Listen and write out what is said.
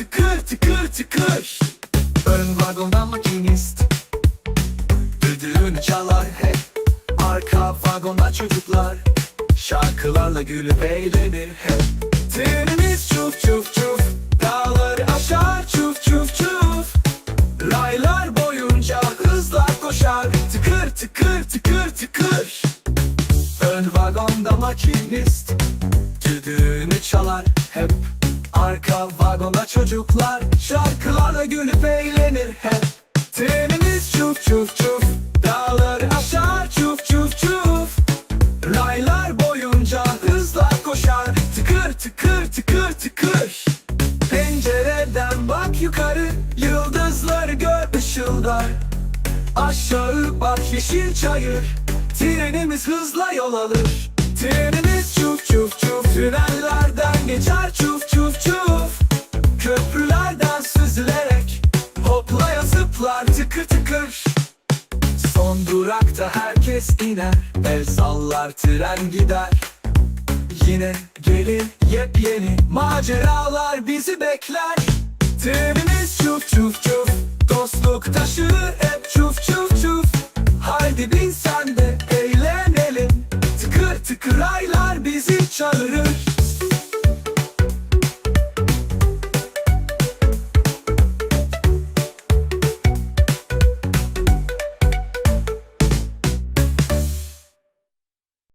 tıkır Ön vagonda makinist. Düdüğünü çalar hep. Arka vagonda çocuklar. Şarkılarla gülüp eğlenir hep. Trenimiz çuf çuf çuf. Dağları aşar çuf çuf çuf. Raylar boyunca hızla koşar. Tıkır tıkır tıkır tıkır. Ön vagonda makinist. Düdüğünü çalar hep Arka vagonda çocuklar. Şarkılarla gülüp eğlenir hep. Trenimiz çuf çuf çuf. Dağları aşar çuf çuf çuf. Raylar boyunca hızla koşar. Tıkır tıkır tıkır tıkır. Pencereden bak yukarı. Yıldızları gör ışıldar. Aşağı bak yeşil çayır. Trenimiz hızla yol alır. Trenimiz çuf çuf çuf. Tünellerden tıkır tıkır. Son durakta herkes iner. El sallar tren gider. Yine gelir yepyeni maceralar bizi bekler. Trenimiz çuf çuf çuf. Dostluk taşır hep çuf çuf çuf. Haydi bin sen de eğlenelim. Tıkır tıkır aylar bizi